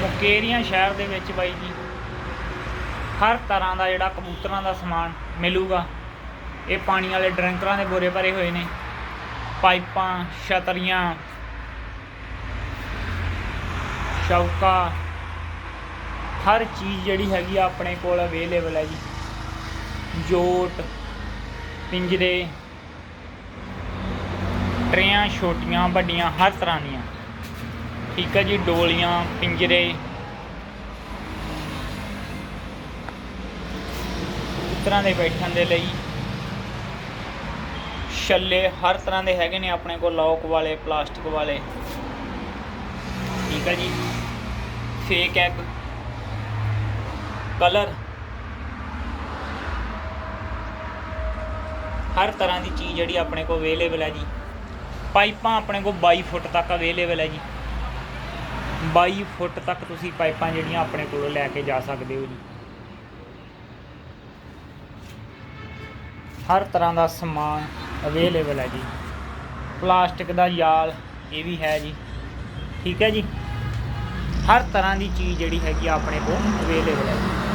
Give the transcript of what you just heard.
ਮੁਕੇਰੀਆਂ ਸ਼ਹਿਰ ਦੇ ਵਿੱਚ ਬਾਈ ਜੀ। ਹਰ ਤਰ੍ਹਾਂ ਦਾ ਜਿਹੜਾ ਕਬੂਤਰਾਂ ਦਾ ਸਮਾਨ ਮਿਲੂਗਾ। ਇਹ ਪਾਣੀ ਵਾਲੇ ਡਰਿੰਕਰਾਂ ਦੇ ਬੋਰੇ ਭਰੇ ਹੋਏ ਨੇ। ਪਾਈਪਾਂ, ਛਤਰੀਆਂ ਚੌਕਾ ਹਰ ਚੀਜ਼ ਜਿਹੜੀ ਹੈਗੀ ਆ ਆਪਣੇ ਕੋਲ ਅਵੇਲੇਬਲ ਹੈ ਜੀ। ਜੋਟ ਪਿੰਜਰੇ, ਟਰੇਆਂ, ਛੋਟੀਆਂ, ਵੱਡੀਆਂ, ਹਰ ਤਰ੍ਹਾਂ ਦੀਆਂ। ਠੀਕ ਹੈ ਜੀ, ਡੋਲੀਆਂ, ਪਿੰਜਰੇ। ਤਰ੍ਹਾਂ ਦੇ ਬੈਠਣ ਦੇ ਲਈ ਛੱਲੇ ਹਰ ਤਰ੍ਹਾਂ ਦੇ ਹੈਗੇ ਨੇ ਆਪਣੇ ਕੋਲ, ਲੌਕ ਵਾਲੇ, ਪਲਾਸਟਿਕ ਵਾਲੇ। ਠੀਕ ਹੈ ਜੀ। ਫੇਕ ਐਗ ਕਲਰ ਹਰ ਤਰ੍ਹਾਂ ਦੀ ਚੀਜ਼ ਜਿਹੜੀ ਆਪਣੇ ਕੋਲ ਅਵੇਲੇਬਲ ਹੈ ਜੀ। ਪਾਈਪਾਂ ਆਪਣੇ ਕੋਲ 22 ਫੁੱਟ ਤੱਕ ਅਵੇਲੇਬਲ ਹੈ ਜੀ। 22 ਫੁੱਟ ਤੱਕ ਤੁਸੀਂ ਪਾਈਪਾਂ ਜਿਹੜੀਆਂ ਆਪਣੇ ਕੋਲ ਲੈ ਕੇ ਜਾ ਸਕਦੇ ਹੋ ਜੀ। ਹਰ ਤਰ੍ਹਾਂ ਦਾ ਸਮਾਨ ਅਵੇਲੇਬਲ ਹੈ ਜੀ। ਪਲਾਸਟਿਕ ਦਾ ਜਾਲ ਇਹ ਵੀ ਹੈ ਜੀ। ਠੀਕ ਹੈ ਜੀ। ਹਰ ਤਰ੍ਹਾਂ ਦੀ ਚੀਜ਼ ਜਿਹੜੀ ਹੈਗੀ ਆ ਆਪਣੇ ਕੋਲ ਅਵੇਲੇਬਲ ਹੈ ਜੀ।